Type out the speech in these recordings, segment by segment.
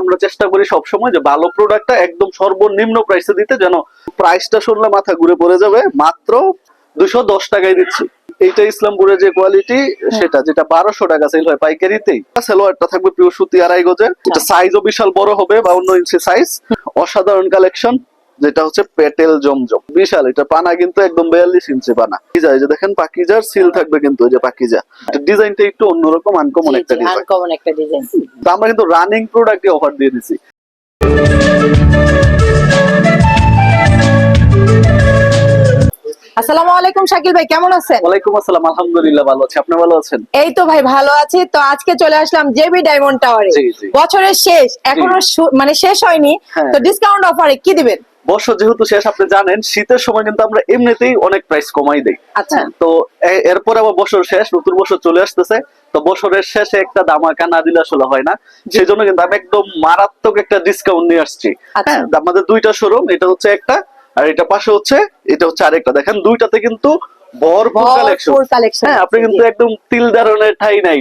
আমরা চেষ্টা করি সবসময় যে ভালো প্রোডাক্টটা একদম সর্বনিম্ন প্রাইসে দিতে যেন প্রাইসটা শুনলে মাথা ঘুরে পড়ে যাবে। মাত্র দুশো দশ টাকায় দিচ্ছি। এইটা ইসলামপুরের যে কোয়ালিটি সেটা যেটা বারোশো টাকা সেল হয় পাইকারিতেই। সেলোয়ারটা থাকবে পিওর সুতি আড়াই গজের। এটা সাইজও বিশাল বড় হবে বা অন্য ইঞ্চি সাইজ অসাধারণ কালেকশন যেটা হচ্ছে পেটেল জমজম। বিশাল এটা পানা কিন্তু একদম বিয়াল্লিশ ইঞ্চি পানা। পাকিজা এই যে দেখেন পাকিজার সিল থাকবে কিন্তু এই যে পাকিজা। ডিজাইনটা একটু অন্যরকম আনকমন একটা ডিজাইন আনকমন একটা ডিজাইন তো আমরা কিন্তু রানিং প্রোডাক্টে অফার দিয়ে দিছি। আসসালামু আলাইকুম শাকিল ভাই কেমন আছেন? ওয়ালাইকুম আসসালাম আলহামদুলিল্লাহ ভালো আছি। আপনি ভালো আছেন? এই তো ভাই ভালো আছি। তো আজকে চলে আসলাম জেবি ডায়মন্ড টাওয়ারে। বছরের শেষ এখনও মানে শেষ হয়নি। হ্যাঁ। তো ডিসকাউন্ট অফারে কি দিবেন? বর্ষ যেহেতু শেষ আপনি জানেন শীতের সময় কিন্তু আমরা এমনিতেই অনেক প্রাইস কমাই দেই। আচ্ছা। তো এরপর আবার বছর শেষ নতুন বছর চলে আসতেছে তো বছরের শেষে একটা দামাকা না দিলে আসলে হয় না। সেই জন্য কিন্তু আমি একদম মারাত্মক একটা ডিসকাউন্ট নিয়ে আসছি। আচ্ছা। হ্যাঁ আমাদের দুইটা শোরুম এটা হচ্ছে একটা আর এটা পাশে হচ্ছে এটা হচ্ছে আরেকটা। দেখেন দুইটাতে কিন্তু ভরপুর কালেকশন হ্যাঁ আপনি কিন্তু একদম তিল ধারণের ঠাই নাই।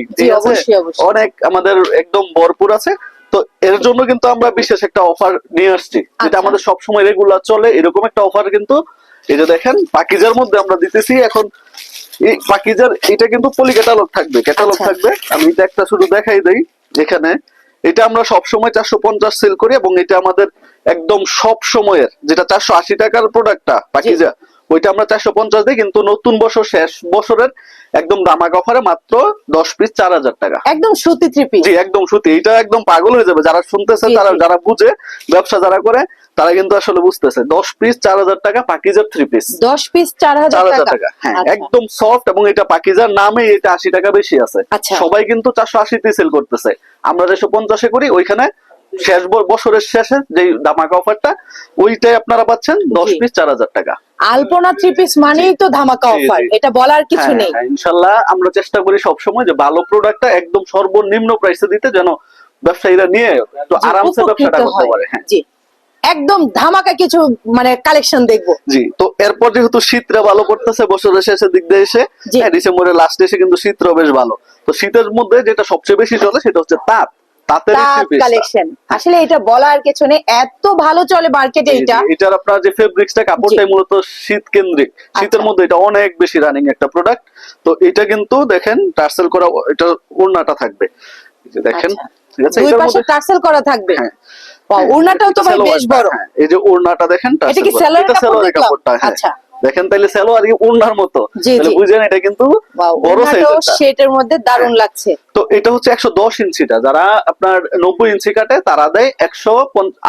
অনেক আমাদের একদম ভরপুর আছে। তো এর জন্য কিন্তু আমরা বিশেষ একটা অফার নিয়ে আসছি যেটা আচ্ছা। আমাদের সবসময় রেগুলার চলে এরকম একটা অফার কিন্তু এই যে দেখেন পাকিজার মধ্যে আমরা দিতেছি এখন এই পাকিজার এটা কিন্তু পলি ক্যাটালগ থাকবে ক্যাটালগ আচ্ছা। থাকবে আমি এটা একটা শুধু দেখাই দেই যেখানে এটা আমরা সব সময় চারশো পঞ্চাশ সেল করি এবং এটা আমাদের একদম সব সময়ের যেটা চারশো আশি টাকার প্রোডাক্টটা পাকিজা ওইটা আমরা চারশো পঞ্চাশ দিই কিন্তু নতুন বছর শেষ বছরের একদম দামাক অফারে মাত্র দশ পিস চার হাজার টাকা। একদম সুতি থ্রি পিস জি একদম সত্যি এটা একদম পাগল হয়ে যাবে। যারা শুনতেছে তারা যারা বুঝে ব্যবসা যারা করে তারা কিন্তু আসলে বুঝতেছে। দশ পিস চার হাজার টাকা পাকিজার থ্রি পিস দশ পিস চার হাজার টাকা। হ্যাঁ আচ্ছা। একদম সফট এবং এটা পাকিজার নামে এটা আশি টাকা বেশি আছে। আচ্ছা। সবাই কিন্তু চারশো আশিতে সেল করতেছে। আমরা দেড়শো পঞ্চাশে করি ওইখানে শেষ বছরের শেষে যে দামাকা অফারটা ওইটাই আপনারা পাচ্ছেন দশ পিস চার হাজার টাকা। আলপনা থ্রি পিস মানেই তো ধামাকা অফার এটা বলার কিছু হ্যাঁ, নেই। হ্যাঁ, ইনশাল্লাহ আমরা চেষ্টা করি সবসময় যে ভালো প্রোডাক্টটা একদম সর্বনিম্ন প্রাইসে দিতে যেন ব্যবসায়ীরা নিয়ে একটু আরামসে ব্যবসাটা করতে পারে হ্যাঁ। জি একদম ধামাকা কিছু মানে কালেকশন দেখব। জি তো এরপর যেহেতু শীতটা ভালো করতেছে বছরের শেষের দিক দিয়ে এসে ডিসেম্বরের লাস্টে এসে কিন্তু শীতটাও বেশ ভালো। তো শীতের মধ্যে যেটা সবচেয়ে বেশি চলে সেটা হচ্ছে তাঁত। তাঁত। কালেকশন আসলে এটা বলার কিছু নেই। এত ভালো চলে মার্কেটে এটা। এটার আপনার যে ফেব্রিক্সটা কাপড়টাই মূলত শীত কেন্দ্রিক শীতের আচ্ছা। মধ্যে এটা অনেক বেশি রানিং একটা প্রোডাক্ট তো এটা কিন্তু দেখেন টার্সেল করা এটা ওড়নাটা থাকবে। দেখেন আচ্ছা। ঠিক আছে? দুই পাশে টার্সেল করা থাকবে। হ্যাঁ। ওড়নাটাও তো ভাই বেশ বড়। হ্যাঁ, এই যে ওড়নাটা দেখেন টার্সেল এটা কাপড়টা হ্যাঁ। আচ্ছা। দেখেন তাইলে সালোয়ার এই ওড়নার মতো। তাহলে বুঝেন এটা কিন্তু বড় সাইজের সেটের মধ্যে দারুণ লাগছে। তো এটা হচ্ছে একশো দশ ইঞ্চিটা যারা আপনার নব্বই ইঞ্চি কাটে তারা দেয় একশো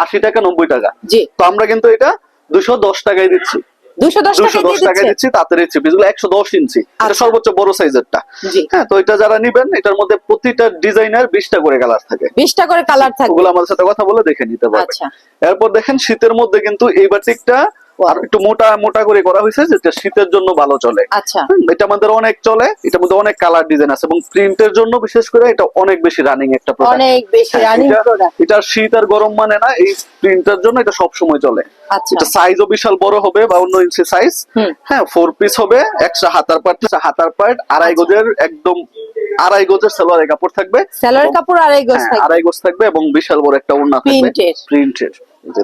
আশি টাকা নব্বই টাকা। তো আমরা কিন্তু এটা দুশো দশ টাকায় দিচ্ছি। টাকা ইঞ্চি এটা। সর্বোচ্চ বড় সাইজেরটা হ্যাঁ তো এটা যারা নিবেন এটার মধ্যে প্রতিটা ডিজাইনের করে কালার থাকে। বিশটা করে কালার ওগুলো আমাদের সাথে কথা বলে দেখে নিতে পারবে আচ্ছা। এরপর দেখেন শীতের মধ্যে কিন্তু এই বাটিকটা. আর একটু মোটা মোটা করে করা হয়েছে যেটা শীতের জন্য ভালো চলে। আচ্ছা। এটা আমাদের অনেক চলে এটার মধ্যে অনেক কালার ডিজাইন আছে এবং প্রিন্টের জন্য বিশেষ করে এটা অনেক বেশি রানিং একটা প্রোডাক্ট অনেক বেশি রানিং প্রোডাক্ট এটা শীত আর গরম মানে না এই প্রিন্টের জন্য এটা সব সময় চলে। আচ্ছা। এটা সাইজও বিশাল বড় হবে বাউন্ন ইঞ্চি সাইজ হ্যাঁ ফোর পিস হবে একশো হাতার পার্ট হাতার পার্ট আড়াই আচ্ছা। গজের একদম আড়াই গজের সালোয়ারের কাপড় থাকবে। স্যালোয়ার কাপড় আড়াই গজ হ্যাঁ, থাকবে। আড়াই গজ থাকবে এবং বিশাল বড় একটা ওড়না থাকবে। দেখেন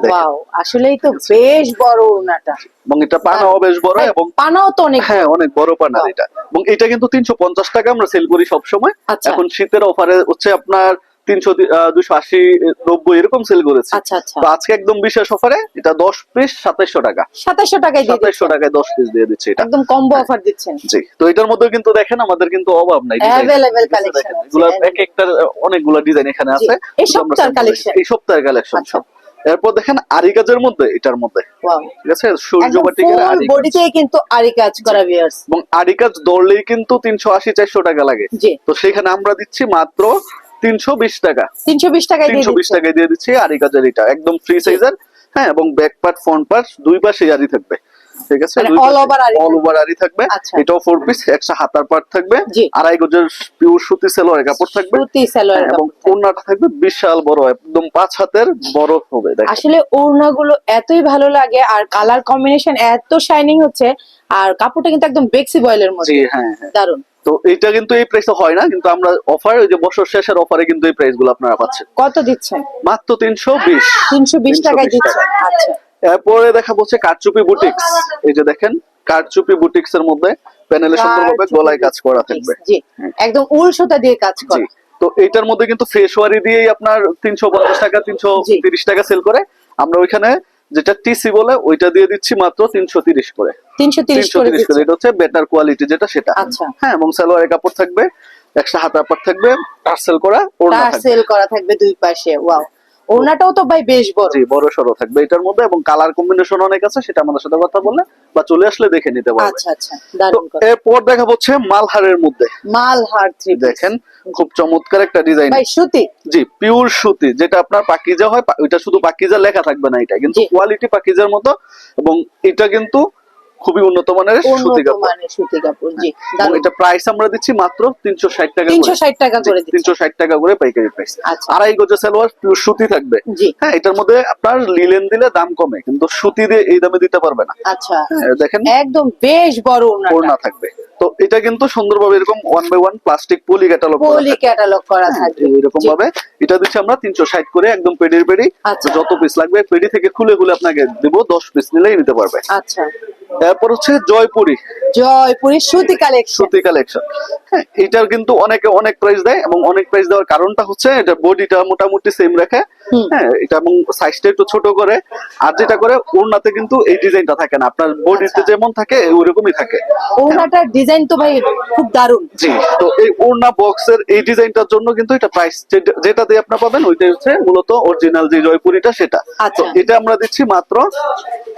ওয়াও আসলেই তো বেশ বড় ওড়নাটা এবং এটা পানাও বেশ বড় হ্যাঁ, এবং পানাও তো অনেক হ্যাঁ অনেক বড় Wow. এটা। এবং এটা কিন্তু তিনশো পঞ্চাশ টাকা আমরা সেল করি সব সময় আচ্ছা। এখন শীতের অফারে হচ্ছে আপনার তিনশো দুশো আশি নব্বই এরকম সেল করেছে। আচ্ছা আচ্ছা। তো আজকে একদম বিশেষ অফারে এটা দশ পিস সাতাইশশো টাকা। টাকায় সাতাইশশো টাকায় দশ পিস দিয়ে দিচ্ছে এটা। একদম কম্বো অফার দিচ্ছেন। জি। তো এটার মধ্যে কিন্তু দেখেন আমাদের কিন্তু অভাব নাই এগুলা এক অনেকগুলা ডিজাইন এখানে আছে। এই সপ্তাহের collection। এই সপ্তাহের কালেকশন। সব। এরপর দেখেন আরি কাজের মধ্যে এটার মধ্যে। ঠিক আছে? সূর্য বাটিকের আরি কিন্তু আরি কাজ করা ভিউয়ার্স এবং আরি কাজ দৌড়লেই কিন্তু তিনশো আশি চারশো টাকা লাগে। তো সেখানে আমরা দিচ্ছি মাত্র তিনশো বিশ টাকা। তিনশো বিশ টাকায় দিয়ে তিনশো বিশ দিচ্ছেন টাকায় দিয়ে দিচ্ছি আরি কাজের এটা। একদম ফ্রি সাইজার হ্যাঁ এবং ব্যাক পার্ট ফ্রন্ট পার্ট দুই পাশে আরি থাকবে। ঠিক আছে? আরি অল ওভার আরি থাকবে? আচ্ছা। এটাও ফোর পিস একশো হাতার পার্ট থাকবে। আড়াই গজের পিওর সুতি সেলোয়ারের কাপড় থাকবে। সুতি সালোয়ার হ্যাঁ, এবং। ওড়নাটা থাকবে বিশাল বড় একদম পাঁচ হাতের বড় হবে আসলে ওড়নাগুলো এতই ভালো লাগে আর কালার কম্বিনেশন এত শাইনিং হচ্ছে আর কাপড়টা কিন্তু একদম বেক্সি বয়েলের মধ্যে। হ্যাঁ হ্যাঁ। দারুণ তো এইটা কিন্তু এই প্রাইসে হয় না কিন্তু আমরা অফার ওই যে বছর শেষের অফারে কিন্তু এই প্রাইসগুলো আপনারা পাচ্ছেন। কত দিচ্ছেন? মাত্র তিনশো বিশ। তিনশো বিশ 320 টাকায় টাকা। দিচ্ছেন আচ্ছা। এরপরে দেখা হচ্ছে কারচুপি বুটিক্স। এই যে দেখেন কারচুপি বুটিক্স এর মধ্যে প্যানেলে সুন্দরভাবে গলায় কাজ করা থাকবে। জি একদম উল সুতা দিয়ে কাজ করে। তো এইটার মধ্যে কিন্তু ফ্রেশ ওয়ারি দিয়েই আপনার তিনশো পঞ্চাশ টাকা তিনশো। তিরিশ টাকা সেল করে। আমরা ওইখানে যেটা টিসি বলে ওইটা দিয়ে দিচ্ছি মাত্র তিনশো তিরিশ করে। তিনশো তিরিশ করে এটা হচ্ছে বেটার কোয়ালিটি যেটা সেটা। আচ্ছা। হ্যাঁ এবং সালোয়ারের কাপড় থাকবে একশো হাতা কাপড় থাকবে টার্সেল করা ওড়না থাকবে। সেল করা থাকবে দুই পাশে ওয়াও। ওনাটাও তো ভাই বেশ বড়। জি বড় সড়ো থাকবে এটার মধ্যে এবং কালার কম্বিনেশন অনেক আছে সেটা আমাদের সাথে কথা বললে বা চলে আসলে দেখে নিতে পারবে। আচ্ছা আচ্ছা দারুণ এরপর দেখা হচ্ছে মালহারের মধ্যে। মাল হার থ্রি দেখেন খুব চমৎকার একটা ডিজাইন ভাই সুতি? জি পিওর সুতি যেটা আপনার পাকিজা হয় ওইটা শুধু পাকিজা লেখা থাকবে না এটা কিন্তু কোয়ালিটি পাকিজার মতো এবং এটা কিন্তু খুবই উন্নত মানের সুতি কাপড়। সুতি কাপড় জি। এটা প্রাইস আমরা দিচ্ছি মাত্র তিনশো ষাট টাকা তিনশো ষাট টাকা করে দিচ্ছেন তিনশো ষাট টাকা করে পাইকারি প্রাইস আচ্ছা। আড়াই গজে সালোয়ার পিওর সুতি থাকবে। হ্যাঁ এটার মধ্যে আপনার লিলেন দিলে দাম কমে কিন্তু সুতি দিয়ে এই দামে দিতে পারবে না। আচ্ছা। হ্যাঁ, দেখেন। একদম বেশ বড় ওড়না থাকবে। তো এটা কিন্তু সুন্দরভাবে এরকম one by one plastic poly catalogue poly catalogue করা থাকবে এরকম ভাবে এটা দিচ্ছি আমরা তিনশো ষাট করে একদম পেডির পেডি। আচ্ছা। যত পিস লাগবে পেডি থেকে খুলে খুলে আপনাকে দিব দশ পিস নিলেই নিতে পারবে। আচ্ছা। এরপর হচ্ছে জয়পুরি। জয়পুরি সুতি কালেকশন সুতি কালেকশন হ্যাঁ এটার কিন্তু অনেকে অনেক প্রাইস দেয় এবং অনেক প্রাইস দেওয়ার কারণটা হচ্ছে এটা বডিটা মোটামুটি সেম রাখে। হ্যাঁ এটা এবং সাইজটা একটু ছোট করে আর যেটা করে ওড়নাতে কিন্তু এই ডিজাইনটা থাকে না। আপনার বডিতে আচ্ছা। যেমন থাকে থাকে। ওনাটার ডিজাইন তো ভাই খুব দারুণ। জি তো এই ওড়না বক্সের এই ডিজাইনটার জন্য কিন্তু এটা প্রাইস যেটা দিয়ে আপনার পাবেন ওইটাই হচ্ছে মূলত অরিজিনাল যে জয়পুরিটা সেটা। আচ্ছা। তো এটা আমরা দিচ্ছি মাত্র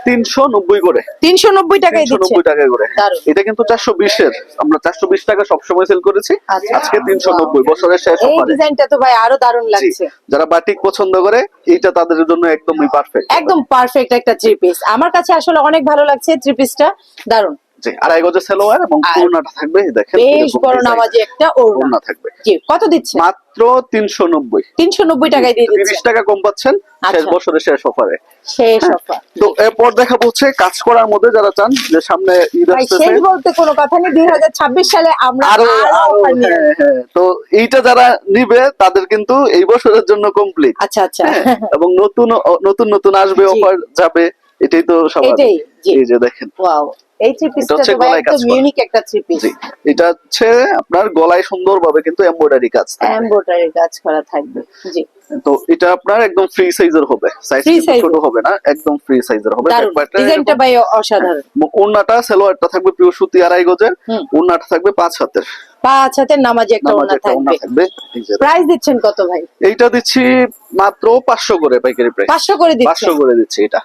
তিনশো নব্বই করে। তিনশো নব্বই টাকায় নব্বই টাকা করে। এটা কিন্তু চারশো বিশের। আমরা চারশো বিশ টাকা সবসময় সেল করেছি। আচ্ছা। আজকে তিনশো নব্বই বছরের শেষ ডিজাইনটা তো ভাই আরও দারুণ লাগছে। যারা বাটিক পছন্দ করে এইটা তাদের জন্য একদমই পারফেক্ট একদম পারফেক্ট একটা থ্রি পিস আমার কাছে আসলে অনেক ভালো লাগছে থ্রি পিসটা দারুণ। জি আড়াই গজের সেলোয়ার এবং ওড়নাটা থাকবে দেখেন বেশ বড় নামাজি একটা ওড়না। থাকবে। জি কত মাত্র তিনশো নব্বই। তিনশো নব্বই টাকায় দিয়ে তিরিশ দিচ্ছে টাকা কম পাচ্ছেন শেষ আচ্ছা। বছরের শেষ অফারে। শেষ অফার। তো এরপর দেখা হচ্ছে কাজ করার মধ্যে যারা চান যে সামনে ঈদ ভাই আসতেছে। শেষ বলতে কোনো কথা নেই দুই হাজার ছাব্বিশ সালে আমরা আরও অফার নিয়ে হ্যাঁ, হ্যাঁ। তো এইটা যারা নিবে তাদের কিন্তু এই বছরের জন্য কমপ্লিট আচ্ছা আচ্ছা। এবং নতুন নতুন নতুন আসবে অফার যাবে এটাই তো এটাই, এই যে দেখেন। ওয়াও। এই থ্রি পিসটা তো একদম ইউনিক একটা থ্রি পিস এটা হচ্ছে আপনার গলায় সুন্দরভাবে কিন্তু এমব্রয়ডারি কাজ। এমব্রয়ডারি কাজ করা থাকবে জি। তো এটা আপনার একদম ফ্রি সাইজের হবে। সাইজ ছোট হবে না একদম ফ্রি সাইজের হবে। ডিজাইনটা ভাই অসাধারণ। ওড়নাটা সালোয়ারটা থাকবে পিওর সুতি আড়াই গজের। ওড়নাটা থাকবে পাঁচ হাতের। পাঁচ হাতের নামাজি একটা ওড়না থাকবে। প্রাইস দিচ্ছেন কত ভাই? এইটা দিচ্ছি মাত্র পাঁচশো করে পাইকারি প্রাইস পাঁচশো করে দিচ্ছেন? পাঁচশো করে দিচ্ছি এটা।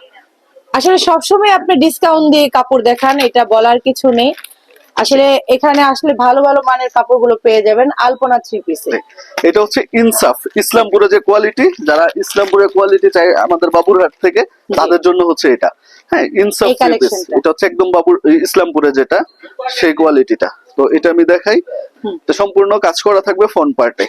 আসলে সবসময় আপনি ডিসকাউন্ট দিয়ে কাপড় দেখান এটা বলার কিছু নেই। আসলে এখানে আসলে ভালো ভালো মানের কাপড়গুলো পেয়ে যাবেন আলপনা থ্রি পিসে এটা হচ্ছে ইনসাফ ইসলামপুরে যে কোয়ালিটি যারা ইসলামপুরের কোয়ালিটি চাই আমাদের বাবুরহাট থেকে তাদের জন্য হচ্ছে এটা। হ্যাঁ ইনসাফ piece। collectionটা। এটা হচ্ছে একদম বাবুর ইসলামপুরে যেটা সেই কোয়ালিটিটা তো এটা আমি দেখাই। তো সম্পূর্ণ কাজ করা থাকবে ফোন পার্টে।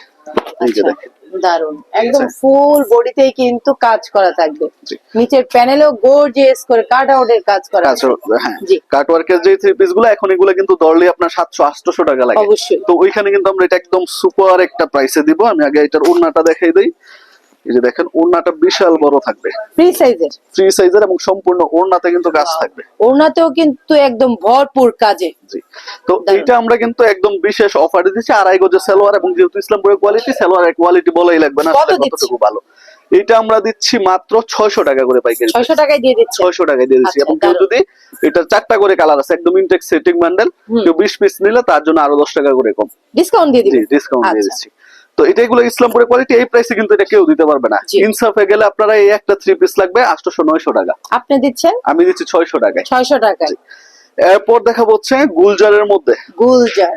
এই যে আচ্ছা। দেখেন। দারুণ একদম। ফুল বডিতেই কিন্তু কাজ করা থাকবে। নিচের প্যানেলও গর্জিয়াস করে কাট আউটের কাজ করা। হ্যাঁ জি। কাটওয়ার্কের যে থ্রি পিসগুলো এখন এগুলো কিন্তু দরলে আপনার সাতশো আটশো টাকা লাগে অবশ্যই তো ওইখানে কিন্তু আমরা এটা একদম সুপার একটা প্রাইসে দিব আমি আগে এটার ওড়নাটা দেখাই দিই এই যে দেখেন ওড়নাটা বিশাল বড় থাকবে। ফ্রি সাইজের ফ্রি সাইজের এবং সম্পূর্ণ ওড়নাতে কিন্তু কাজ থাকবে। ওড়নাতেও কিন্তু একদম ভরপুর কাজে। জি। তো। এইটা আমরা কিন্তু একদম বিশেষ অফারে দিচ্ছি। আড়াই গজের সালোয়ার এবং যেহেতু ইসলামপুরের কোয়ালিটি সালোয়ারের কোয়ালিটি বলাই লাগবে না? কতটুকু ভালো। এটা আমরা দিচ্ছি মাত্র ছয়শো টাকা করে পাইকারি ছয়শো টাকায় দিয়ে দিচ্ছি। ছয়শো টাকায় দিয়ে দিচ্ছি। আচ্ছা, এবং কেউ যদি এটা চারটা করে কালার আছে একদম ইনটেক সেটিং বান্ডেল হুম। কেউ বিশ পিস নিলে তার জন্য আরও দশ টাকা করে কম। ডিসকাউন্ট দিয়ে দিচ্ছি ডিসকাউন্ট দিয়ে আচ্ছা। দিচ্ছি। তো এটা এগুলো ইসলামপুরের কোয়ালিটি এই প্রাইসে কিন্তু এটা কেউ দিতে পারবে না। ইনসাফে গেলে আপনারা এই একটা থ্রি পিস লাগবে আটশো নয়শো টাকা। আপনি দিচ্ছেন? আমি দিচ্ছি ছয়শো টাকায়। ছয়শো টাকায়। এরপর দেখা হচ্ছে গুলজারের মধ্যে। গুলজার।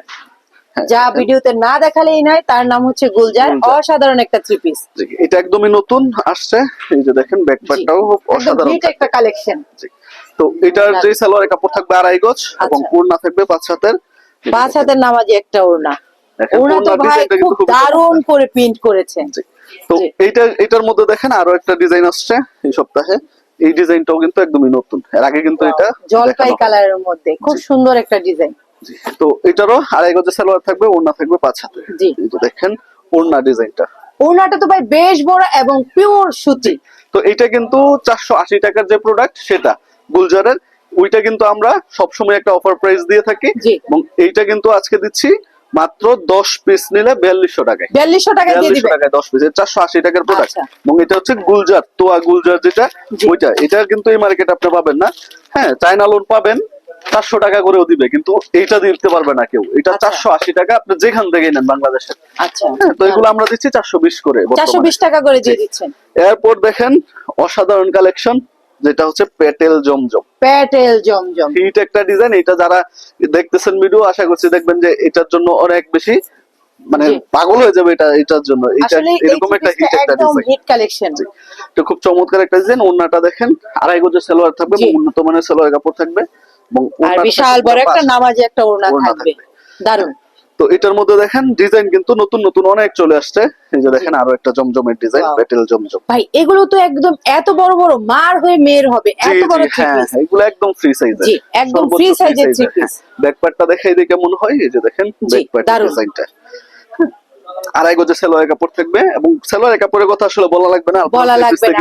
হ্যাঁ, যা ভিডিওতে না দেখালেই নয় তার নাম হচ্ছে গুলজার। অসাধারণ একটা থ্রি পিস এটা একদমই নতুন আসছে। এই যে দেখেন ব্যাকপ্যাকটাও অসাধারণ। একটা কালেকশন তো এটার যে সালোয়ারের কাপড় থাকবে আড়াই গজ এবং আচ্ছা। ওড়না থাকবে পাঁচ হাতের। পাঁচ হাতের নামাজি একটা ওড়না। দেখেন, ওড়না তো ভাই ডিজাইনটা খুব খুব দারুণ করে প্রিন্ট করেছেন তো এইটা এটার মধ্যে দেখেন আরও একটা ডিজাইন আসছে এই সপ্তাহে। এই ডিজাইনটাও কিন্তু একদমই নতুন। এর আগে কিন্তু এটা জলপাই কালারের মধ্যে। খুব সুন্দর একটা ডিজাইন তো এটারও আড়াই গজে সালোয়ার থাকবে ওড়না থাকবে পাঁচ হাতে। জি। এই দেখেন ওড়না ডিজাইনটা ওড়নাটা তো ভাই বেশ বড় এবং পিওর সুতি। তো এটা কিন্তু চারশো আশি টাকার যে প্রোডাক্ট সেটা গুলজারের। ওইটা কিন্তু আমরা সবসময় একটা অফার প্রাইস দিয়ে থাকি। এবং এইটা কিন্তু আজকে দিচ্ছি মাত্র দশ পিস নিলে বিয়াল্লিশশো টাকায়। বিয়াল্লিশশো টাকায় বিয়াল্লিশশো টাকায় দশ পিস চারশো আশি টাকার প্রোডাক্ট আচ্ছা। এবং এটা হচ্ছে গুলজার তোয়া গুলজার যেটা ওইটা। এটা কিন্তু এই মার্কেট আপনি পাবেন না। হ্যাঁ চায়না লোন পাবেন চারশো টাকা করেও দিবে কিন্তু এইটা দিতে পারবে না কেউ। এটা আচ্ছা। চারশো আশি টাকা আপনি যেখান থেকে নেন বাংলাদেশের। আচ্ছা। হ্যাঁ তো এগুলো আমরা দিচ্ছি চারশো বিশ করে চারশো বিশ টাকা করে দিয়ে দিচ্ছেন। এরপর দেখেন অসাধারণ কালেকশন যেটা হচ্ছে পেটেল জমজম। প্যাটেল জমজম। হিট একটা ডিজাইন এটা যারা দেখতেছেন ভিডিও আশা করছি দেখবেন যে এটার জন্য অনেক বেশি মানে পাগল হয়ে যাবে এটা এটার জন্য। এটা এরকম একটা হিট একটা একদম ডিজাইন হিট কালেকশন এটা খুব চমৎকার একটা ডিজাইন ওন্নাটা দেখেন আড়াই গজের সালোয়ার থাকবে উন্নত মানের সালোয়ার কাপড় থাকবে এবং আর বিশাল বড় একটা। নামাজে একটা ওড়না থাকবে। থাকবে। তো এটার মধ্যে দেখেন ডিজাইন কিন্তু নতুন নতুন অনেক চলে আসছে। এই যে দেখেন আরও একটা জমজমের ডিজাইন. পেটেল জমজম। ভাই এগুলো তো একদম এত বড় বড় মার হয়ে মেয়ের হবে এত বড় জি হ্যাঁ এগুলো একদম ফ্রি সাইজের জি, একদম free size এর three piece। ব্যাক পার্টটা দেখাই দিই কেমন হয়? এই যে দেখেন জি, ব্যাক পার্ট দারুণ। ডিজাইনটা আড়াই গজের সেলোয়ার কাপড় থাকবে এবং সেলোয়ার কাপড়ের কথা আসলে বলা লাগবে না বলা লাগবে না।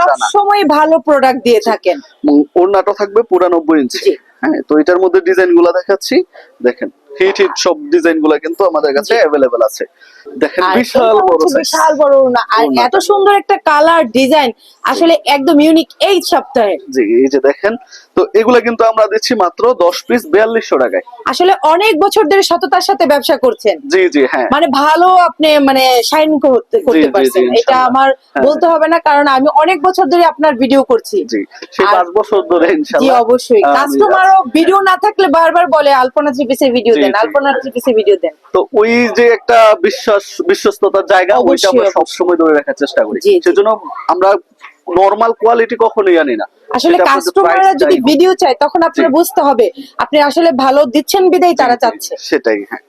সব সময় ভালো প্রোডাক্ট দিয়ে থাকেন। ওড়নাটা থাকবে পুরা নব্বই ইঞ্চি হ্যাঁ তো এটার মধ্যে ডিজাইনগুলা দেখাচ্ছি। দেখেন হিট হিট সব ডিজাইনগুলা কিন্তু আমাদের কাছে অ্যাভেলেবেল আছে। দেখেন বিশাল বড় বিশাল বড় ওড়না। আর এত সুন্দর একটা কালার ডিজাইন আসলে একদম ইউনিক এই সপ্তাহে। জি এই যে দেখেন তো এগুলা কিন্তু আমরা দিচ্ছি মাত্র দশ পিস বিয়াল্লিশশো টাকায়। আসলে অনেক বছর ধরে সততার সাথে ব্যবসা করছেন। জি জি হ্যাঁ। মানে ভালো আপনি মানে শাইন করতে করতে পারছেন। এটা আমার হ্যাঁ। বলতে হবে না কারণ আমি অনেক বছর ধরে আপনার ভিডিও করছি। জি সেই আর- পাঁচ বছর ধরে জি অবশ্যই। কাস্টমারও ভিডিও না থাকলে বারবার বলে আলপনা থ্রি পিসের ভিডিও দেন থ্রি পিসের ভিডিও দেন। তো ওই যে একটা বিশ্বাস বিশ্বস্ততার জায়গা ওইটা আমরা অবশ্যই। সবসময় ধরে রাখার চেষ্টা করি। সেজন্য আমরা নর্মাল কোয়ালিটি কখনোই আনি না। আসলে কাস্টমাররা যদি ভিডিও চায় তখন আপনার জি। বুঝতে হবে আপনি আসলে ভালো দিচ্ছেন বিদায় তারা চাচ্ছে। সেটাই হ্যাঁ।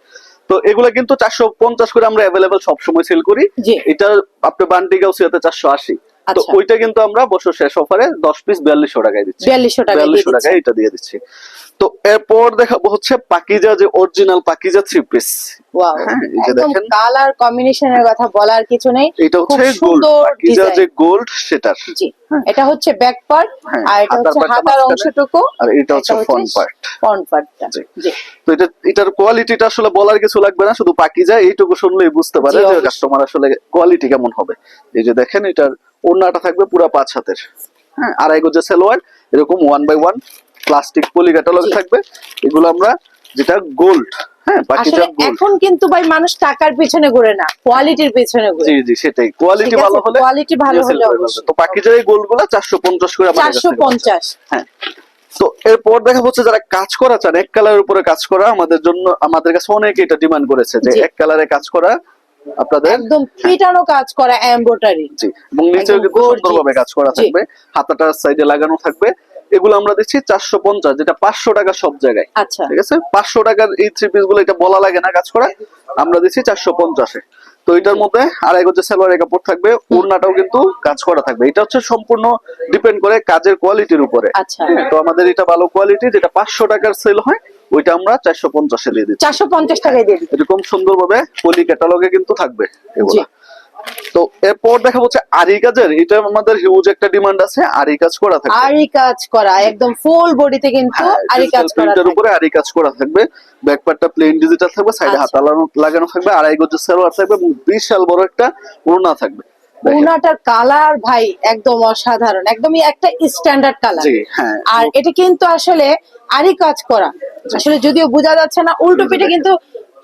তো এগুলা কিন্তু চারশো পঞ্চাশ করে আমরা অ্যাভেলেবেল সবসময় সেল করি। এটা আপনি বান্টি গাউসিয়াতে চারশো আশি। তো আচ্ছা। ওইটা কিন্তু আমরা বছর শেষ অফারে দশ পিস বিয়াল্লিশশো টাকায় দিচ্ছি। বিয়াল্লিশশো টাকায় এটা দিয়ে দিচ্ছি। তো এরপর দেখাবো হচ্ছে পাকিজা যে অরিজিনাল পাকিজা থ্রি পিস হ্যাঁ। কালার কম্বিনেশনের কথা বলার কিছু নেই। এটা হচ্ছে গোল্ড পাকিজা যে গোল্ড সেটার। এটা হচ্ছে ব্যাক পার্ট হ্যাঁ, আর এটা হচ্ছে হাতার অংশটুকু। আর এটা হচ্ছে। ফ্রন্ট পার্টটা জি। জি। তো এটা এটার কোয়ালিটিটা আসলে বলার কিছু লাগবে না শুধু পাকিজা এইটুকু শুনলেই বুঝতে পারে যে কাস্টমার আসলে কোয়ালিটি কেমন হবে। এই যে দেখেন এটার ওড়নাটা থাকবে পুরো পাঁচ হাতের। হ্যাঁ আড়াই গজে সালোয়ার এরকম one by one plastic poly catalogue থাকবে। এগুলো আমরা যেটা গোল্ড হ্যাঁ পাকিজা এখন কিন্তু ভাই মানুষ টাকার পিছনে ঘুরে না কোয়ালিটির পিছনে ঘুরে। জি জি সেটাই। কোয়ালিটি ভালো হলে quality ভালো হলে করে। তো এই আমাদের হ্যাঁ। তো এরপর দেখা হচ্ছে যারা কাজ করা চান এক কালারের উপরে কাজ করা আমাদের জন্য আমাদের কাছে অনেকে এটা ডিমান্ড করেছে যে এক কালারে কাজ করা আপনাদের? একদম পিটানো কাজ করা এমব্রয়ডারি জি এবং নিচেও কিন্তু সুন্দরভাবে কাজ করা থাকবে হাতাটার সাইডে লাগানো থাকবে। এগুলো আমরা দিচ্ছি চারশো পঞ্চাশ যেটা পাঁচশো টাকা সব জায়গায়। আচ্ছা। ঠিক আছে? পাঁচশো টাকার এই থ্রি পিসগুলো এটা বলা লাগে না কাজ করা। আমরা দিচ্ছি চারশো পঞ্চাশে। তো এটার মধ্যে আড়াই গজে সালোয়ারের কাপড় থাকবে ওড়নাটাও কিন্তু কাজ করা থাকবে। এটা হচ্ছে সম্পূর্ণ ডিপেন্ড করে কাজের কোয়ালিটির উপরে। আচ্ছা। হ্যাঁ, তো আমাদের এটা ভালো কোয়ালিটি যেটা পাঁচশো টাকার সেল হয় ওইটা আমরা চারশো পঞ্চাশে দিয়ে দিচ্ছি। চারশো পঞ্চাশ টাকায় দিয়ে এরকম সুন্দরভাবে পলি ক্যাটালগে কিন্তু থাকবে এগুলা। তো এরপর দেখা হচ্ছে আরি কাজের এটা আমাদের হিউজ একটা ডিমান্ড আছে আরি কাজ করা থাকবে। আরি কাজ করা একদম ফুল বডিতে কিন্তু হ্যাঁ, আরি কাজ করা প্রিন্টের থাকে। উপরে আরি কাজ করা থাকবে। প্লেন ডিজিটাল থাকবে সাইডে আচ্ছা। হাত লাগানো- থাকবে আড়াই সালোয়ার থাকবে এবং বিশাল বড় একটা ওড়না থাকবে। ওনাটার কালার ভাই একদম অসাধারণ একদমই একটা স্ট্যান্ডার্ড কালার হ্যাঁ। আর এটা কিন্তু আসলে আরি কাজ করা। আসলে যদিও বোঝা যাচ্ছে না উল্টো পিঠে কিন্তু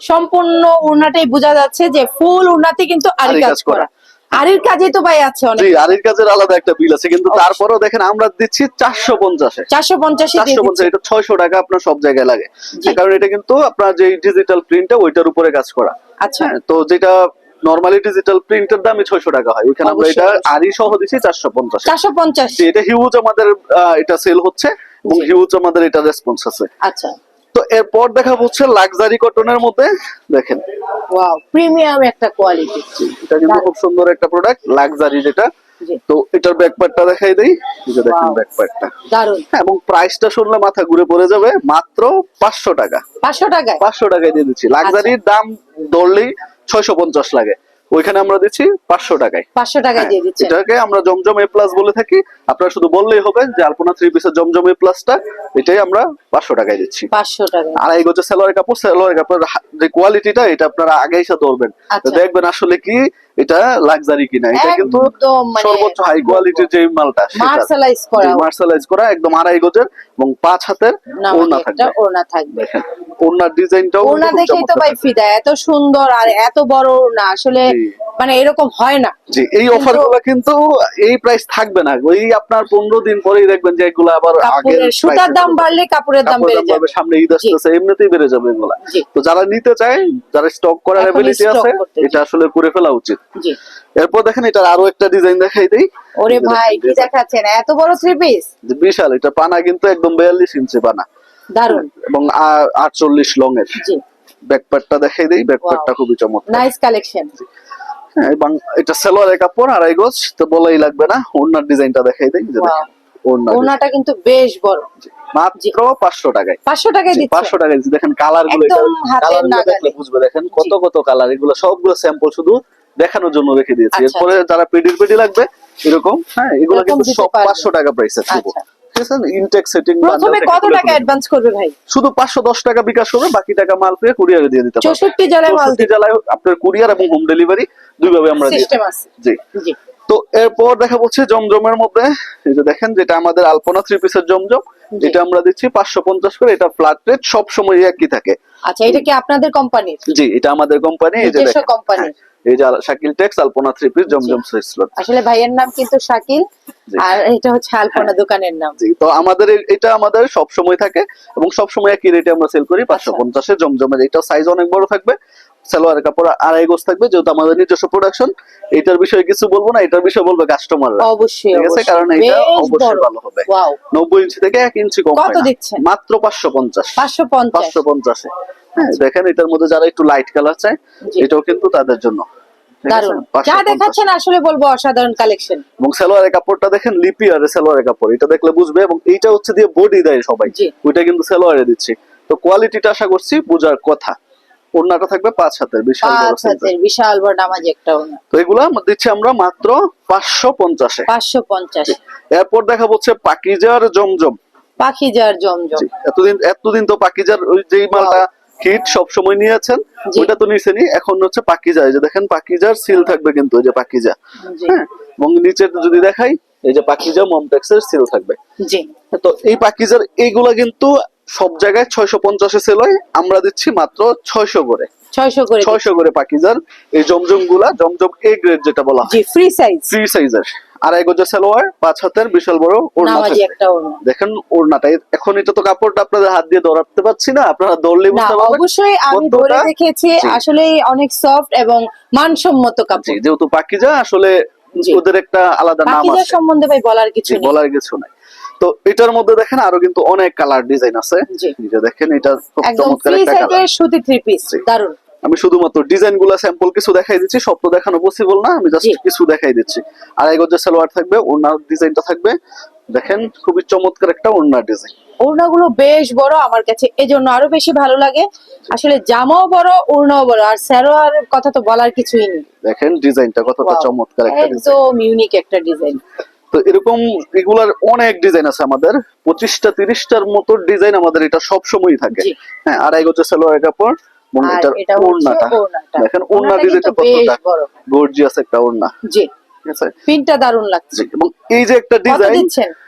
সম্পূর্ণ উড়নাটাই বোঝা যাচ্ছে যে ফুল উড়নাতে কিন্তু আরি কাজ করা। আরির কাজে তো ভাই আছে অনেক। জি আরির কাজের আলাদা একটা বিল আছে কিন্তু তারপরেও দেখেন আমরা দিচ্ছি চারশো পঞ্চাশে। চারশো পঞ্চাশে দিয়ে চারশো এটা ছয়শো টাকা আপনার সব জায়গায় লাগে। কারণ এটা কিন্তু আপনার যে ডিজিটাল প্রিন্টটা ওইটার উপরে কাজ করা। আচ্ছা। হ্যাঁ, তো যেটা নর্মালি ডিজিটাল প্রিন্টের দামই ছয়শো টাকা হয়। ওইখানে আমরা এটা সহ এটা হিউজ আমাদের এটা সেল হচ্ছে এবং হিউজ আমাদের এটা রেসপন্স আছে। আচ্ছা। তো এরপর দেখা হচ্ছে লাক্সারি কটনের মধ্যে দেখেন। ওয়াও প্রিমিয়াম একটা কোয়ালিটি এটা কিন্তু খুব সুন্দর একটা প্রোডাক্ট লাক্সারি যেটা। তো এটার ব্যাকপ্যাকটা দেখাই দেই। যে দেখেন. ব্যাকপ্যাকটা দারুণ হ্যাঁ এবং প্রাইসটা শুনলে মাথা ঘুরে পড়ে যাবে মাত্র পাঁচশো টাকা। পাঁচশো টাকায়? পাঁচশো টাকায় দিয়ে দিচ্ছি। লাক্সারির দাম ধরলেই ছয়শো পঞ্চাশ লাগে। ওইখানে আমরা দিচ্ছি পাঁচশো টাকায়। পাঁচশো টাকায় দিয়ে দিচ্ছি এটাকে আমরা জমজম এ প্লাস বলে থাকি। আপনারা শুধু বললেই হবে যে আলপনা থ্রি পিসের জমজম এ প্লাসটা এটাই আমরা পাঁচশো টাকায় দিচ্ছি। পাঁচশো আর আড়াই গজের সেলোয়ার কাপড় সেলোয়ার কাপড় যে কোয়ালিটিটা এটা আপনারা আগে এসে ধরবেন। আচ্ছা। দেখবেন আসলে কি এটা লাক্সারি কিনা এটা কিন্তু একদম মানে সর্বোচ্চ হাই কোয়ালিটির যে মালটা মার্শালাইজ করা। মার্শালাইজ করা একদম আড়াই গজের এবং পাঁচ হাতের নামাজি ওড়না থাকবে। ওড়না থাকবে। ওড়নার ডিজাইনটাও ওড়না দেখেই তো ভাই ফিদা এত সুন্দর আর এত বড় ওড়না আসলে মানে এরকম হয় না। জি এই অফারগুলো কিন্তু এই প্রাইস থাকবে না। ওই আপনার পনেরো দিন পরেই দেখবেন যে এগুলো আবার আগে সুতার দাম বাড়লে কাপড়ের দাম বেড়ে যাবে। সামনে ঈদ। আসতেছে এমনিতেই বেড়ে যাবে এগুলা। তো যারা নিতে চায় যারা স্টক করার এবিলিটি আছে এটা আসলে করে ফেলা উচিত। এরপর দেখেন এটার আরও একটা ডিজাইন দেখাই দেই। ওরে ভাই কি দেখাচ্ছেন? এত বড় থ্রি পিস বিশাল এটা পানা কিন্তু একদম বিয়াল্লিশ ইঞ্চি পানা। দারুণ এবং আ- আটচল্লিশ লং এর। জি। দেখাই দেই ব্যাকপ্যাকটা খুবই চমৎকার। নাইস কালেকশন হ্যাঁ, এবং এটা সালোয়ারের কাপড় আড়াই গজ তো বলাই লাগবে না। ওড়নার ডিজাইনটা দেখাই দেই যে ওড়নাটা কিন্তু বেশ বড়। মাত্র পাঁচশো টাকায়। পাঁচশো টাকায় দিচ্ছে পাঁচশো টাকায়। দিচ্ছি। দেখেন কালারগুলো কালার। দেখলে বুঝবে। দেখেন কত কত কালার এগুলো সবগুলো স্যাম্পল শুধু দেখানোর জন্য রেখে দিয়েছি। আচ্ছা। এরপরে যারা পেডির পেডি লাগবে এরকম হ্যাঁ এগুলো কিন্তু সব পাঁচশো টাকা প্রাইসে আচ্ছা। আছে ইনটেক সেটিং প্রথমে কত টাকা অ্যাডভান্স করবে ভাই? শুধু পাঁচশো দশ টাকা বিকাশ করবে বাকি টাকা মাল পেয়ে কুরিয়ারে দিয়ে দিতে পারবে। চৌষট্টি জেলায় মাল চৌষট্টি জেলায় আপনার কুরিয়ার এবং হোম ডেলিভারি দুইভাবে আমরা সিস্টেম আছে। জি। জি। তো এরপর দেখা হচ্ছে জমজমের মধ্যে এই যে দেখেন যেটা আমাদের আলপনা থ্রি পিসের জমজম। এটা আমরা দিচ্ছি পাঁচশো পঞ্চাশ করে এটা ফ্ল্যাট রেট সব সময় একই থাকে। আচ্ছা এটা কি আপনাদের কোম্পানির জি এটা আমাদের কোম্পানি এই যে কোম্পানি এই যে Shakil Tex Alpana three piece Jamjam sweet স্লট আসলে ভাইয়ের নাম কিন্তু শাকিল আর এটা হচ্ছে আলপনা দোকানের নাম। জি তো আমাদের এটা আমাদের সব সময় থাকে এবং সব সময় একই রেটে আমরা সেল করি পাঁচশো আচ্ছা। পঞ্চাশে জমজমের। এটা সাইজ অনেক বড় থাকবে সালোয়ারের কাপড় আড়াই গোজ থাকবে যেহেতু আমাদের নিজস্ব প্রোডাকশন এটার বিষয়ে কিছু বলব না এটার বিষয়ে বলবে কাস্টমাররা অবশ্যই ঠিক আছে? কারণ এটা অবশ্যই ভালো হবে। ওয়াও নব্বই ইঞ্চি থেকে এক ইঞ্চি কম কত দিচ্ছেন? মাত্র পাঁচশো পঞ্চাশ। পাঁচশো পঞ্চাশ। পাঁচশো পঞ্চাশে। হ্যাঁ দেখেন এটার মধ্যে যারা একটু লাইট কালার চায় এটাও কিন্তু তাদের জন্য? দারুণ যা দেখাচ্ছেন আসলে বলব অসাধারণ কালেকশন এবং সালোয়ারের কাপড়টা দেখেন লিপি আর সালোয়ারের কাপড়। এটা দেখলে বুঝবে এবং এইটা হচ্ছে দিয়ে বডি দেয় সবাই। ওইটা কিন্তু সালোয়ারে দিচ্ছি। তো কোয়ালিটিটা আশা করছি বুঝার কথা। ওড়নাটা থাকবে পাঁচ হাতের বিশাল বড় পাঁচ size এর। হাতের বিশাল বড় নামাজ একটা ওনা তো এগুলো আমরা দিচ্ছি আমরা মাত্র পাঁচশো পঞ্চাশে। পাঁচশো পঞ্চাশ। এরপর দেখা হচ্ছে পাকিজার জমজম। পাখি যার জমজম এতদিন এতদিন তো পাকিজার ওই যেই মালটা হিট সব সময় নিয়েছেন জি। ওইটা তো নিছেনি এখন হচ্ছে পাকিজা এই যে দেখেন পাকিজার সিল থাকবে কিন্তু এই যে পাকিজা। হ্যাঁ? এবং নিচে যদি দেখাই এই যে পাকিজা মমটেক্সের সিল থাকবে। জি। তো এই পাকিজার এইগুলা কিন্তু সব জায়গায় ছয়শো পঞ্চাশে সেল হয় আমরা দিচ্ছি মাত্র ছয়শো করে। ছয়শো করে ছয়শো করে পাকিজার এই জমজমগুলা জমজম এ গ্রেড যেটা বলা হয়। ফ্রি সাইজ ফ্রি সাইজের আড়াই গজের সালোয়ার পাঁচ হাতের বিশাল বড় ওড়না দেখেন ওড়নাটা। এখন এটা তো কাপড়টা আপনাদের হাত দিয়ে ধরাতে পারছি না আপনারা বুঝতে পারবেন। অবশ্যই আমি ধরে দেখেছি আসলে অনেক সফট এবং মানসম্মত কাপড়। যেহেতু পাকিজা আসলে ওদের একটা আলাদা নাম আছে। সম্বন্ধে ভাই বলার কিছু নেই। বলার কিছু নাই। তো এটার মধ্যে দেখেন আরও কিন্তু অনেক কালার ডিজাইন আছে। দেখেন এটা খুব চমৎকার একটা কালার। সুতি থ্রি পিস দারুণ আমি শুধুমাত্র ডিজাইনগুলা স্যাম্পল কিছু দেখাই দিচ্ছি সব তো দেখানো পসিবল না আমি জাস্ট কিছু দেখাই দিচ্ছি। আড়াই গজের সালোয়ার থাকবে ওনার ডিজাইনটা থাকবে। দেখেন খুবই চমৎকার একটা ওনার ডিজাইন ওড়নাগুলো বেশ বড় আমার কাছে এজন্য আরও বেশি ভালো লাগে। আসলে জামাও বড় ওড়নাও বড় আর স্যারোয়ার কথা তো বলার কিছুই নেই। দেখেন ডিজাইনটা কতটা চমৎকার একটা একদম ইউনিক একটা ডিজাইন তো এরকম এগুলার অনেক ডিজাইন আছে আমাদের। পঁচিশটা তিরিশটার মতো ডিজাইন আমাদের এটা সব সময়ই থাকে। হ্যাঁ আড়াই গজের সালোয়ার কাপড় আর এটা ওড়নাটা। ওড়নাটা। দেখেন ওড়না ডিজাইনটা কতটা গর্জিয়াস একটা ওড়না। জি। ঠিক আছে? লাগছে। এবং এই যে একটা design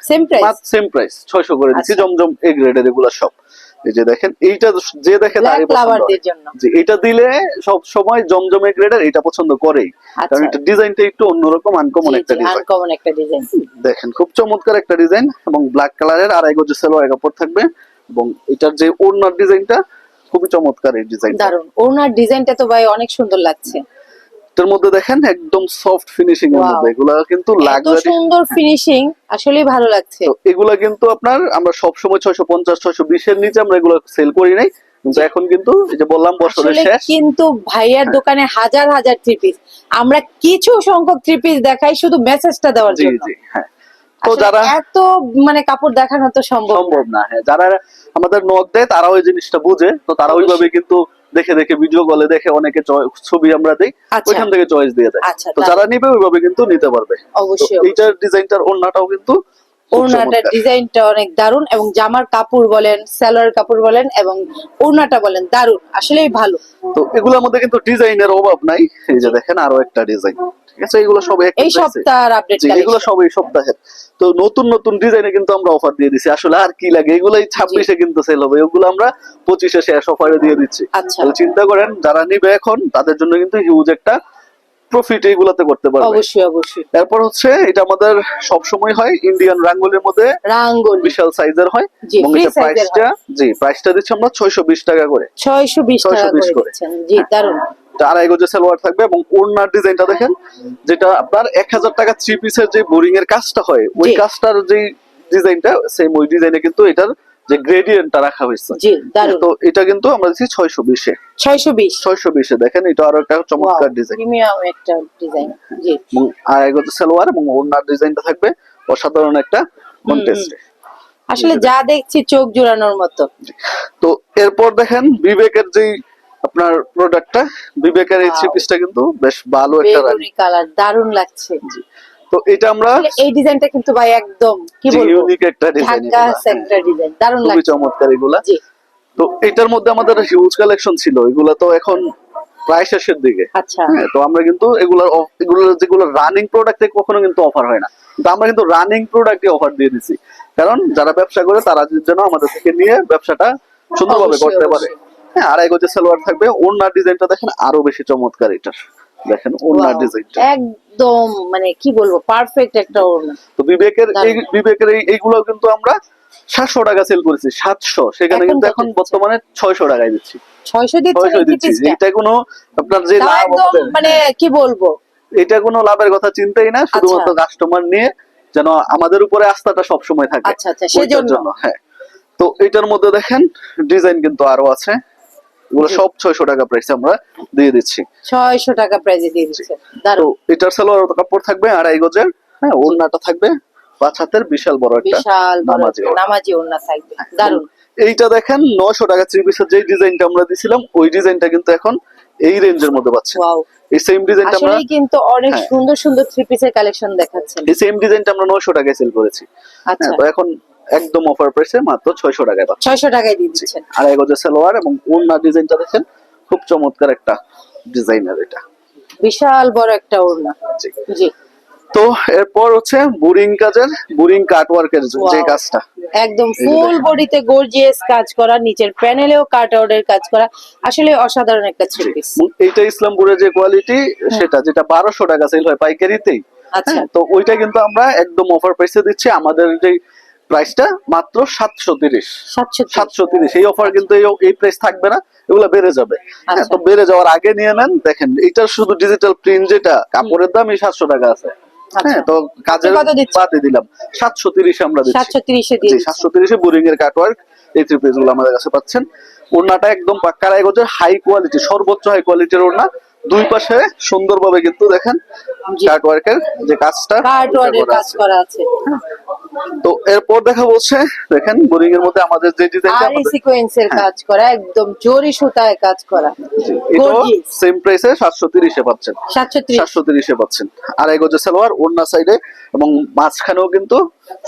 same price? Same price ছয়শো করে দিচ্ছি আচ্ছা। জমজম এ গ্রেডের এগুলা সব। এই যে দেখেন এইটা যে দেখে তারই পছন্দ লাভারদের। জন্য। জি এটা দিলে সব সময় জমজমে গ্রেডের এটা পছন্দ করেই। আচ্ছা। কারণ এটা ডিজাইনটা একটু অন্যরকম আনকমন একটা ডিজাইন আনকমন একটা ডিজাইন দেখেন খুব চমৎকার একটা ডিজাইন এবং ব্ল্যাক কালারের আড়াই গজ সালোয়ার কাপড় থাকবে এবং এটার যে ওড়নার ডিজাইনটা খুবই চমৎকার এই ডিজাইন দারুণ ওনার ডিজাইনটা তো ভাই অনেক সুন্দর লাগছে। এটার মধ্যে দেখেন একদম সফট ফিনিশিং এর মধ্যে। এগুলা কিন্তু এত সুন্দর ফিনিশিং আসলে ভালো লাগছে। তো এগুলা কিন্তু আপনার আমরা সব সময় ছয়শো পঞ্চাশ ছয়শো বিশের নিচে আমরা এগুলো সেল করি নাই। কিন্তু এখন কিন্তু এই যে বললাম বছরের শেষ। কিন্তু ভাইয়ার দোকানে হাজার হাজার থ্রি পিস আমরা কিছু সংখ্যক থ্রি পিস দেখাই শুধু মেসেজটা দেওয়ার জি জন্য। জি হ্যাঁ। তো যারা এত মানে কাপড় দেখানো তো সম্ভব সম্ভব না হ্যাঁ যারা আমাদের নক দেয় তারা ওই জিনিসটা বুঝে। তো তারা ওইভাবে কিন্তু দেখে দেখে ভিডিও কলে দেখে অনেকে ছবি আমরা দিই আচ্ছা। ওইখান থেকে চয়েস দিয়ে দেয়। আচ্ছা, তো যারা নিবে ওইভাবে কিন্তু নিতে পারবে। অবশ্যই এইটার ডিজাইনটার ওন্নাটাও কিন্তু ডিজাইনটা অনেক দারুণ এবং জামার কাপড় বলেন সালোয়ার কাপড় বলেন এবং ওড়নাটা বলেন দারুণ। আসলেই ভালো। তো এগুলোর মধ্যে কিন্তু ডিজাইনের অভাব নাই। এই যে দেখেন আরও একটা ডিজাইন ঠিক আছে? এগুলো সব এই সপ্তাহের আপডেট এগুলো সব এই সপ্তাহের। তো নতুন নতুন ডিজাইনে কিন্তু আমরা অফার দিয়ে দিচ্ছি আসলে আর কি লাগে? এগুলোই ছাব্বিশে কিন্তু সেল হবে। ওগুলো আমরা পঁচিশে শেষ অফারে দিয়ে দিচ্ছি। আচ্ছা। চিন্তা করেন যারা নিবে এখন তাদের জন্য কিন্তু হিউজ একটা প্রফিট এইগুলোতে করতে পারবে। অবশ্যই অবশ্যই। এরপর হচ্ছে এটা আমাদের সব সময় হয় ইন্ডিয়ান রাঙ্গুলির মধ্যে। রাঙ্গুলি। বিশাল সাইজের হয়। এবং এটা প্রাইসটা জি প্রাইসটা দিচ্ছি আমরা ছয়শো বিশ টাকা করে। ছয়শো বিশ টাকা করে। জি এটা আড়াই গজে সালোয়ার থাকবে এবং ওড়নার ডিজাইনটা দেখেন যেটা আপনার এক হাজার টাকা থ্রি পিসের যে বোরিং এর কাজটা হয় ওই কাজটার যে ডিজাইনটা সেম ওই ডিজাইনে কিন্তু এটার যে গ্রেডিয়েন্টটা রাখা হয়েছে। তো এটা কিন্তু আমরা দিচ্ছি ছয়শো বিশে। ছয়শো বিশ। ছয়শো বিশে দেখেন এটা আরও একটা চমৎকার ডিজাইন প্রিমিয়াম একটা ডিজাইন আড়াই গজে সালোয়ার এবং ওড়নার ডিজাইনটা থাকবে অসাধারণ একটা কন্টেস্ট আসলে যা দেখছি চোখ জোড়ানোর মতো। তো এরপর দেখেন বিবেকের যেই আপনার প্রোডাক্টটা বিবেকের এই থ্রি পিসটা কিন্তু বেশ ভালো একটা রানি কালার দারুণ লাগছে। তো এটা আমরা এই ডিজাইনটা কিন্তু ভাই একদম কি বলব? ইউনিক একটা ডিজাইন একটা ডিজাইন দারুণ খুবই চমৎকার এগুলা। জি। তো এটার মধ্যে আমাদের হিউজ কালেকশন ছিল এগুলা তো এখন প্রায় শেষের দিকে। আচ্ছা। হ্যাঁ তো আমরা কিন্তু এগুলার এগুলোর যেগুলো রানিং প্রোডাক্টে কখনো কিন্তু অফার হয় না। কিন্তু আমরা কিন্তু রানিং প্রোডাক্টে অফার দিয়ে দিছি। কারণ যারা ব্যবসা করে তারা যেন আমাদের থেকে নিয়ে ব্যবসাটা সুন্দরভাবে করতে পারে। হ্যাঁ আড়াই গজের সালোয়ার থাকবে। ওড়নার ডিজাইনটা দেখেন আরও বেশি চমৎকার এটার। দেখেন Wow, ডিজাইনটা। একদম মানে কি বলব পারফেক্ট একটা ওড়না। তো বিবেকের এই বিবেকের এই এইগুলো কিন্তু আমরা সাতশো টাকা সেল করেছি সাতশো। সেখানে কিন্তু এখন বর্তমানে ছয়শো টাকায় দিচ্ছি। ছয়শো দিচ্ছি এটা কোনো আপনার যে লাভ মানে কি বলব? এটা কোনো লাভের কথা চিন্তাই না শুধুমাত্র আচ্ছা। কাস্টমার নিয়ে যেন আমাদের উপরে আস্থাটা সব সময় থাকে আচ্ছা, আচ্ছা, সেজন্য। হ্যাঁ। তো এটার মধ্যে দেখেন ডিজাইন কিন্তু আরও আছে। এগুলো সব ছয়শো টাকা প্রাইসে আমরা দিয়ে দিচ্ছি। ছয়শো টাকা প্রাইজে দিয়ে দিচ্ছেন তো এটার সালোয়ার কাপড় থাকবে আড়াই গজের হ্যাঁ ওড়নাটা থাকবে পাঁচ হাতের বিশাল বড় একটা বিশাল নামাজি ওড়না। থাকবে। দারুণ। এইটা দেখেন নয়শো টাকা থ্রি পিসের যে ডিজাইনটা আমরা দিছিলাম ওই ডিজাইনটা কিন্তু এখন এই রেঞ্জের মধ্যে পাচ্ছেন এই সেম ডিজাইনটা আমরা আসলে কিন্তু অনেক হ্যাঁ। সুন্দর সুন্দর থ্রি পিসের কালেকশন দেখাচ্ছেন। এই সেম ডিজাইনটা আমরা নয়শো টাকায় সেল করেছি। আচ্ছা। হ্যাঁ, তো এখন একদম অফার প্রাইসে মাত্র ছয়শো টাকায় পাচ্ছেন। ছয়শো টাকায় দিয়ে দিচ্ছেন। আড়াই গজের সালোয়ার এবং ওড়না ডিজাইনটা দেখেন খুব চমৎকার একটা ডিজাইনার এটা। বিশাল বড় একটা ওড়না। জি। তো এরপর হচ্ছে বোরিং কাজের বোরিং কাটওয়ার্কের যে কাজটা। একদম ফুল বডিতে গর্জিয়াস কাজ করা নিচের প্যানেলেও কাট আউটের কাজ করা আসলে অসাধারণ একটা থ্রি পিস এবং এইটা ইসলামপুরের যে কোয়ালিটি সেটা যেটা বারোশো টাকা সেল হয় পাইকারিতেই। আচ্ছা। হ্যাঁ, তো ওইটা কিন্তু আমরা একদম অফার প্রাইসে দিচ্ছি। আমাদের যে প্রাইসটা মাত্র সাতশো তিরিশ। সাতশো তিরিশ। এই অফার কিন্তু এই- প্রাইস থাকবে না এগুলো বেড়ে যাবে। হ্যাঁ আচ্ছা। তো বেড়ে যাওয়ার আগে নিয়ে নেন। দেখেন এটার শুধু ডিজিটাল প্রিন্ট যেটা কাপড়ের দাম এই সাতশো টাকা আছে। হ্যাঁ তো কাজের বাদে দিলাম। সাতশো তিরিশ আমরা দিচ্ছি। সাতশো তিরিশে বোরিং এর কাটওয়ার্ক এই থ্রি পিসগুলো আমাদের কাছে পাচ্ছেন। ওড়নাটা একদম পাক্কা রায় হাই কোয়ালিটি সর্বোচ্চ হাই কোয়ালিটির ওড়না। দুই পাশে সুন্দরভাবে কিন্তু দেখেন জি। কাটওয়ার্কের যে কাজটা কাট এটা ওয়ার্ডের করা কাজ করা আছে। তো এরপর দেখা বলছে দেখেন বোরিং এর মধ্যে আমাদের যে ডিজাইনটা আর সিকোয়েন্সের কাজ করা একদম জরি সুতায় কাজ করা। Gorgeous। সেম প্রাইসে সাতশো তিরিশে পাচ্ছেন। সাতশো ত্রিশ। সাতশো তিরিশে পাচ্ছেন। আড়াই গজের সালোয়ার ওড়না সাইডে এবং মাঝখানেও কিন্তু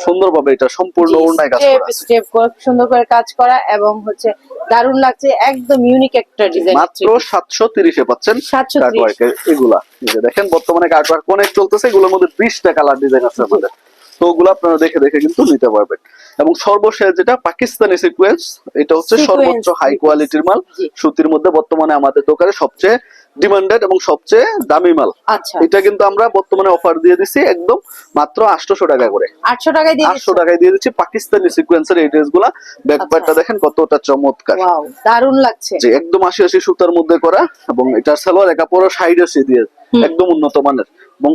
সুন্দরভাবে এটা সম্পূর্ণ ওড়নায় কাজ স্টেপ করা আছে। স্টেপ সুন্দর করে কাজ করা এবং হচ্ছে দারুণ লাগছে একদম ইউনিক একটা ডিজাইন মাত্র সাতশো তিরিশে পাচ্ছেন 730 এগুলা। যে দেখেন বর্তমানে কাটওয়ার্ক অনেক চলতেছে এগুলোর মধ্যে বিশটা কালার ডিজাইন আছে আমাদের। তো ওগুলো আপনারা দেখে দেখে কিন্তু নিতে পারবেন। এবং সর্বশেষ যেটা পাকিস্তানি সিকোয়েন্স এটা হচ্ছে সর্বোচ্চ হাই কোয়ালিটির মাল। সুতির মধ্যে বর্তমানে আমাদের দোকানে সবচেয়ে ডিমান্ডেড এবং সবচেয়ে দামি মাল। আচ্ছা। এটা কিন্তু আমরা বর্তমানে অফার দিয়ে দিছি একদম মাত্র আটশোশো টাকা করে। আটশো টাকায় দিয়ে আটশো টাকায় দিয়ে দিচ্ছি পাকিস্তানি সিকোয়েন্সের এই ড্রেসগুলা ব্যাকপ্যাকটা আচ্ছা। দেখেন কতটা চমৎকার। ওয়াও দারুণ লাগছে। যে একদম আশি আশি সুতার মধ্যে করা এবং এটা সালোয়ার একা পুরো সাইড আসি দিয়ে একদম উন্নত মানের। এবং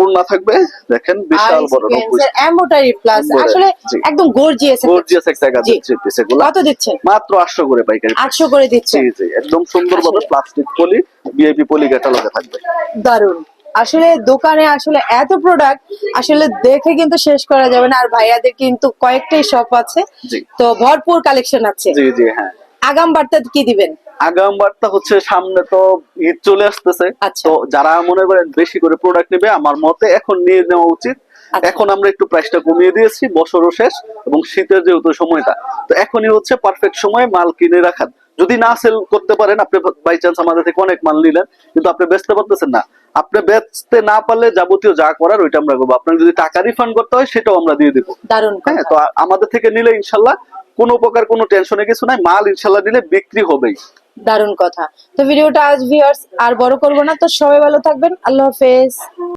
ওড়না থাকবে দেখেন বিশাল বড় এমব্রয়ডারি প্লাস আসলে একদম গর্জিয়াস গর্জিয়াস একটা কাজ হচ্ছে পিস কত দিচ্ছেন? মাত্র আটশো করে পাইকারি করে দিচ্ছেন জি জি একদম সুন্দর ভাবে প্লাস্টিক পলি পলি ক্যাটালগে থাকবে। দারুণ আসলে দোকানে আসলে এত প্রোডাক্ট আসলে দেখে কিন্তু শেষ করা যাবে না। আর ভাইয়াদের কিন্তু কয়েকটাই শপ আছে। তো ভরপুর কালেকশন আছে। জি জি হ্যাঁ। আগাম বার্তা কি দিবেন? আগাম বার্তা হচ্ছে সামনে তো ঈদ চলে আসতেছে। আচ্ছা। তো যারা মনে করেন বেশি করে প্রোডাক্ট নেবে আমার মতে এখন নিয়ে নেওয়া উচিত। আচ্ছা। এখন আমরা একটু প্রাইসটা কমিয়ে দিয়েছি বছরও শেষ এবং শীতের যেহেতু সময়টা। তো এখনই হচ্ছে পারফেক্ট সময় মাল কিনে রাখার। যদি না সেল করতে পারেন আপনি বাই চান্স আমাদের থেকে অনেক মাল নিলেন কিন্তু আপনি বেচতে পারতেছেন না। আপনি বেচতে না পারলে যাবতীয় যা করার ওইটা আমরা করব। আপনাকে যদি টাকা রিফান্ড করতে হয় সেটাও আমরা দিয়ে দেবো। হ্যাঁ তো আমাদের থেকে নিলে ইনশাল্লাহ কোনো প্রকার কোনো টেনশনে কিছু নাই। মাল ইনশাল্লাহ নিলে বিক্রি হবেই। দারুণ কথা। তো ভিডিওটা আজ ভিউয়ার্স আর বড় করব না, তো সবাই ভালো থাকবেন। আল্লাহ হাফেজ।